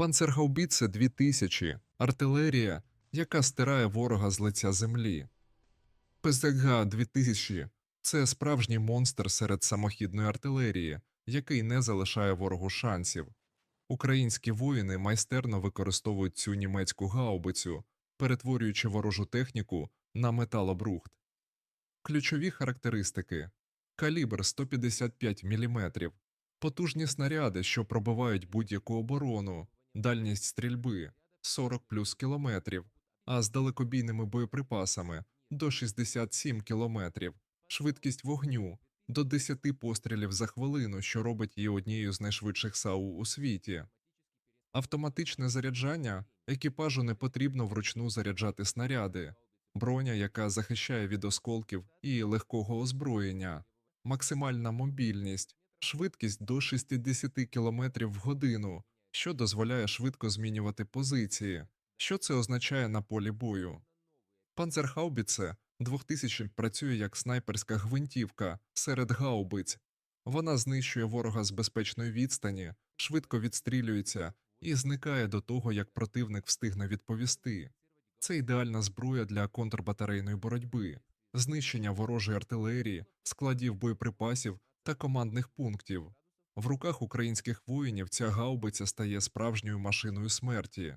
Панцергаубіце 2000 артилерія, яка стирає ворога з лиця землі. ПЗГ 2000 це справжній монстр серед самохідної артилерії, який не залишає ворогу шансів. Українські воїни майстерно використовують цю німецьку гаубицю, перетворюючи ворожу техніку на металобрухт. Ключові характеристики калібр 155 мм, потужні снаряди, що пробивають будь-яку оборону, дальність стрільби 40 плюс кілометрів, а з далекобійними боєприпасами до 67 кілометрів, швидкість вогню до 10 пострілів за хвилину, що робить її однією з найшвидших САУ у світі. Автоматичне заряджання екіпажу не потрібно вручну заряджати снаряди, броня, яка захищає від осколків і легкого озброєння, максимальна мобільність, швидкість до 60 км в годину, що дозволяє швидко змінювати позиції. Що це означає на полі бою? Панцерхаубіце 2000 працює як снайперська гвинтівка серед гаубиць. Вона знищує ворога з безпечної відстані, швидко відстрілюється і зникає до того, як противник встигне відповісти. Це ідеальна зброя для контрбатарейної боротьби, знищення ворожої артилерії, складів боєприпасів та командних пунктів. В руках українських воїнів ця гаубиця стає справжньою машиною смерті.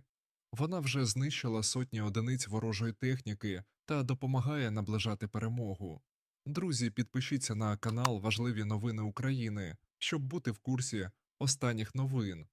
Вона вже знищила сотні одиниць ворожої техніки та допомагає наближати перемогу. Друзі, підпишіться на канал Важливі новини України, щоб бути в курсі останніх новин.